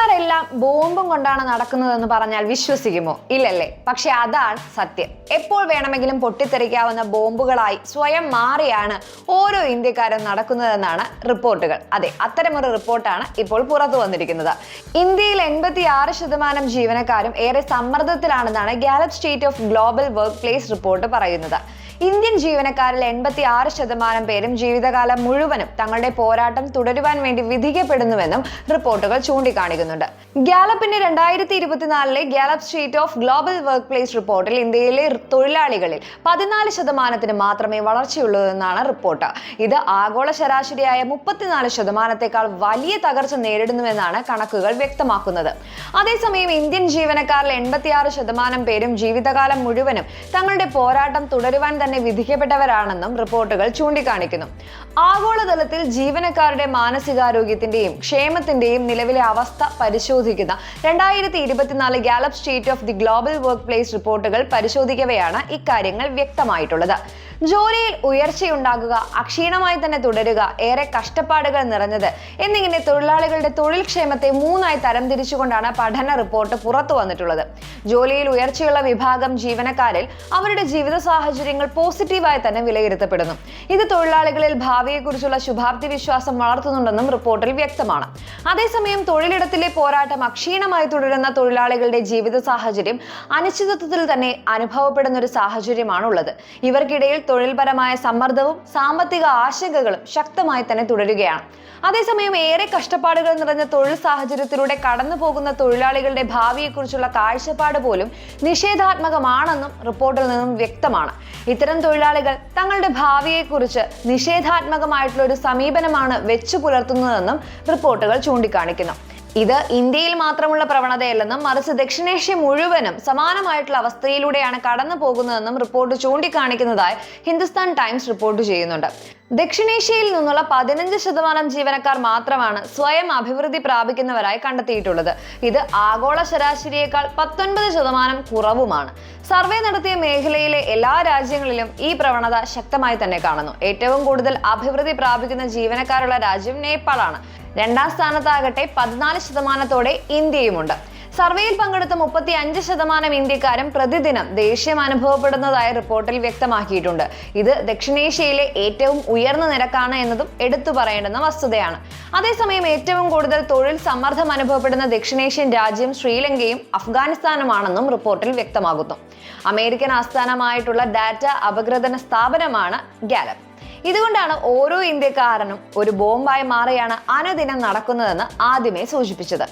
ഇന്ത്യക്കാരെല്ലാം ബോംബും കൊണ്ടാണ് നടക്കുന്നതെന്ന് പറഞ്ഞാൽ വിശ്വസിക്കുമോ? ഇല്ലല്ലേ. പക്ഷെ അതാണ് സത്യം. എപ്പോൾ വേണമെങ്കിലും പൊട്ടിത്തെറിക്കാവുന്ന ബോംബുകളായി സ്വയം മാറിയാണ് ഓരോ ഇന്ത്യക്കാരും നടക്കുന്നതെന്നാണ് റിപ്പോർട്ടുകൾ. അതെ അത്തരമൊരു റിപ്പോർട്ടാണ് ഇപ്പോൾ പുറത്തു വന്നിരിക്കുന്നത്. ഇന്ത്യയിൽ എൺപത്തി ആറ് ശതമാനം ജീവനക്കാരും ഏറെ സമ്മർദ്ദത്തിലാണെന്നാണ് Gallup state of global workplace report പറയുന്നത്. ഇന്ത്യൻ ജീവനക്കാരിൽ എൺപത്തി ആറ് ശതമാനം പേരും ജീവിതകാലം മുഴുവനും തങ്ങളുടെ പോരാട്ടം തുടരുവാൻ വേണ്ടി വിധിക്കപ്പെടുന്നുവെന്നും റിപ്പോർട്ടുകൾ ചൂണ്ടിക്കാണിക്കുന്നുണ്ട്. ഗ്യാലപ്പിന്റെ രണ്ടായിരത്തി ഇരുപത്തിനാലിലെ Gallup state of global workplace റിപ്പോർട്ടിൽ ഇന്ത്യയിലെ തൊഴിലാളികളിൽ പതിനാല് ശതമാനത്തിന് മാത്രമേ വളർച്ചയുള്ളൂ എന്നാണ് റിപ്പോർട്ട്. ഇത് ആഗോള ശരാശരിയായ മുപ്പത്തിനാല് ശതമാനത്തെക്കാൾ വലിയ തകർച്ച നേരിടുന്നുവെന്നാണ് കണക്കുകൾ വ്യക്തമാക്കുന്നത്. അതേസമയം ഇന്ത്യൻ ജീവനക്കാരിൽ എൺപത്തിയാറ് ശതമാനം പേരും ജീവിതകാലം മുഴുവനും തങ്ങളുടെ പോരാട്ടം തുടരുവാൻ തന്നെ വിധിക്കപ്പെട്ടവരാണെന്നും റിപ്പോർട്ടുകൾ ചൂണ്ടിക്കാണിക്കുന്നു. ആഗോളതലത്തിൽ ജീവനക്കാരുടെ മാനസികാരോഗ്യത്തിന്റെയും ക്ഷേമത്തിന്റെയും നിലവിലെ അവസ്ഥ പരിശോധിക്കുന്ന രണ്ടായിരത്തി ഇരുപത്തിനാല് Gallup state of the global workplace റിപ്പോർട്ടുകൾ പരിശോധിക്കവെയാണ് ഇക്കാര്യങ്ങൾ വ്യക്തമായിട്ടുള്ളത്. ജോലിയിൽ ഉയർച്ചയുണ്ടാകുക അക്ഷീണമായി തന്നെ തുടരുക ഏറെ കഷ്ടപ്പാടുകൾ നിറഞ്ഞത് എന്നിങ്ങനെ തൊഴിലാളികളുടെ തൊഴിൽ ക്ഷേമത്തെ മൂന്നായി തരംതിരിച്ചുകൊണ്ടാണ് പഠന റിപ്പോർട്ട് പുറത്തു വന്നിട്ടുള്ളത്. ജോലിയിൽ ഉയർച്ചയുള്ള വിഭാഗം ജീവനക്കാരിൽ അവരുടെ ജീവിത സാഹചര്യങ്ങൾ പോസിറ്റീവായി തന്നെ വിലയിരുത്തപ്പെടുന്നു. ഇത് തൊഴിലാളികളിൽ ഭാവിയെക്കുറിച്ചുള്ള ശുഭാപ്തി വിശ്വാസം വളർത്തുന്നുണ്ടെന്നും റിപ്പോർട്ടിൽ വ്യക്തമാണ്. അതേസമയം തൊഴിലിടത്തിലെ പോരാട്ടം അക്ഷീണമായി തുടരുന്ന തൊഴിലാളികളുടെ ജീവിത സാഹചര്യം അനിശ്ചിതത്വത്തിൽ തന്നെ അനുഭവപ്പെടുന്ന ഒരു സാഹചര്യമാണ് ഉള്ളത് ഇവർക്കിടയിൽ തൊഴിൽപരമായ സമ്മർദ്ദവും സാമ്പത്തിക ആശങ്കകളും ശക്തമായി തന്നെ തുടരുകയാണ്. അതേസമയം ഏറെ കഷ്ടപ്പാടുകൾ നിറഞ്ഞ തൊഴിൽ സാഹചര്യത്തിലൂടെ കടന്നു പോകുന്ന തൊഴിലാളികളുടെ ഭാവിയെക്കുറിച്ചുള്ള കാഴ്ചപ്പാട് പോലും നിഷേധാത്മകമാണെന്നും റിപ്പോർട്ടിൽ നിന്നും വ്യക്തമാണ്. ഇത്തരം തൊഴിലാളികൾ തങ്ങളുടെ ഭാവിയെക്കുറിച്ച് നിഷേധാത്മകമായിട്ടുള്ള ഒരു സമീപനമാണ് വെച്ചു പുലർത്തുന്നതെന്നും റിപ്പോർട്ടുകൾ ചൂണ്ടിക്കാണിക്കുന്നു. ഇത് ഇന്ത്യയിൽ മാത്രമുള്ള പ്രവണതയല്ലെന്നും മറിച്ച് ദക്ഷിണേഷ്യ മുഴുവനും സമാനമായിട്ടുള്ള അവസ്ഥയിലൂടെയാണ് കടന്നു പോകുന്നതെന്നും റിപ്പോർട്ട് ചൂണ്ടിക്കാണിക്കുന്നതായി ഹിന്ദുസ്ഥാൻ ടൈംസ് റിപ്പോർട്ട് ചെയ്യുന്നുണ്ട്. ദക്ഷിണേഷ്യയിൽ നിന്നുള്ള പതിനഞ്ച് ശതമാനം ജീവനക്കാർ മാത്രമാണ് സ്വയം അഭിവൃദ്ധി പ്രാപിക്കുന്നവരായി കണ്ടെത്തിയിട്ടുള്ളത്. ഇത് ആഗോള ശരാശരിയേക്കാൾ പത്തൊൻപത് ശതമാനം കുറവുമാണ്. സർവേ നടത്തിയ മേഖലയിലെ എല്ലാ രാജ്യങ്ങളിലും ഈ പ്രവണത ശക്തമായി തന്നെ കാണുന്നു. ഏറ്റവും കൂടുതൽ അഭിവൃദ്ധി പ്രാപിക്കുന്ന ജീവനക്കാരുള്ള രാജ്യം നേപ്പാളാണ്. രണ്ടാം സ്ഥാനത്താകട്ടെ പതിനാല് ശതമാനത്തോടെ ഇന്ത്യയുമുണ്ട്. സർവേയിൽ പങ്കെടുത്ത മുപ്പത്തി അഞ്ച് ശതമാനം ഇന്ത്യക്കാരും പ്രതിദിനം ദേഷ്യം അനുഭവപ്പെടുന്നതായി റിപ്പോർട്ടിൽ വ്യക്തമാക്കിയിട്ടുണ്ട്. ഇത് ദക്ഷിണേഷ്യയിലെ ഏറ്റവും ഉയർന്ന നിരക്കാണ് എന്നതും എടുത്തു പറയേണ്ടുന്ന വസ്തുതയാണ്. അതേസമയം ഏറ്റവും കൂടുതൽ തൊഴിൽ സമ്മർദ്ദം അനുഭവപ്പെടുന്ന ദക്ഷിണേഷ്യൻ രാജ്യം ശ്രീലങ്കയും അഫ്ഗാനിസ്ഥാനുമാണെന്നും റിപ്പോർട്ടിൽ വ്യക്തമാകുന്നു. അമേരിക്കൻ ആസ്ഥാനമായിട്ടുള്ള ഡാറ്റ അപഗ്രഥന സ്ഥാപനമാണ് ഗാലപ്പ് ഇതുകൊണ്ടാണ് ഓരോ ഇന്ത്യക്കാരനും ഒരു ബോംബായി മാറിയാണ് അനുദിനം നടക്കുന്നതെന്ന് ആദ്യമേ സൂചിപ്പിച്ചത്.